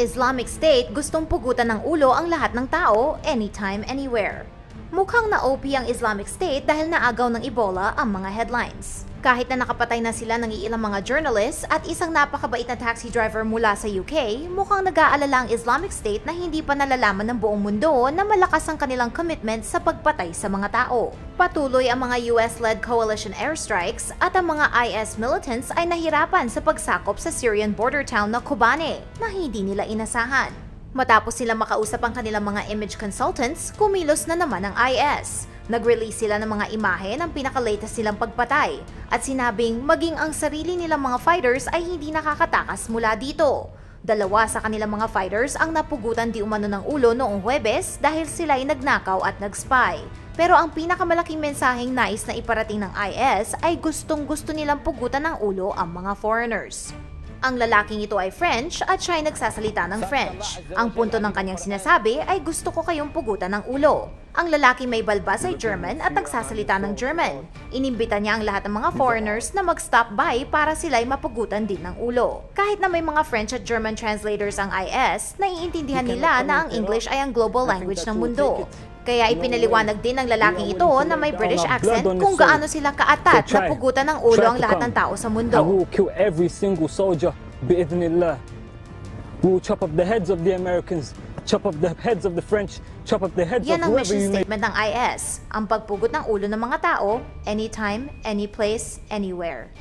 Islamic State gustong pugutan ng ulo ang lahat ng tao, anytime, anywhere. Mukhang na-OP ang Islamic State dahil naagaw ng Ebola ang mga headlines. Kahit na nakapatay na sila ng ilang mga journalists at isang napakabait na taxi driver mula sa UK, mukhang nag-aalala ang Islamic State na hindi pa nalalaman ng buong mundo na malakas ang kanilang commitment sa pagpatay sa mga tao. Patuloy ang mga US-led coalition airstrikes at ang mga IS militants ay nahirapan sa pagsakop sa Syrian border town na Kobane na hindi nila inasahan. Matapos sila makausap ang kanilang mga image consultants, kumilos na naman ang IS. Nag-release sila ng mga imahe ng pinaka-latest silang pagpatay at sinabing maging ang sarili nilang mga fighters ay hindi nakakatakas mula dito. Dalawa sa kanilang mga fighters ang napugutan di umano ng ulo noong Huwebes dahil sila ay nagnakaw at nag-spy. Pero ang pinakamalaking mensaheng nais na iparating ng IS ay gustong gusto nilang pugutan ng ulo ang mga foreigners. Ang lalaking ito ay French at siya ay nagsasalita ng French. Ang punto ng kanyang sinasabi ay gusto ko kayong pugutan ng ulo. Ang lalaki may balbas ay German at nagsasalita ng German. Inimbita niya ang lahat ng mga foreigners na mag-stop by para sila'y mapugutan din ng ulo. Kahit na may mga French at German translators ang IS, naiintindihan nila na ang English ay ang global language ng mundo. Kaya ipinaliwanag din ng lalaking ito na may British accent kung gaano sila kaatat na pugutan ng ulo ang lahat ng tao sa mundo. will kill every single soldier, bi'idhnillah. We will chop off the heads of the Americans, chop off the heads of the French, chop off the heads Yan of ang whoever mission you may statement ng IS, ang pagpugot ng ulo ng mga tao, anytime, any place, anywhere.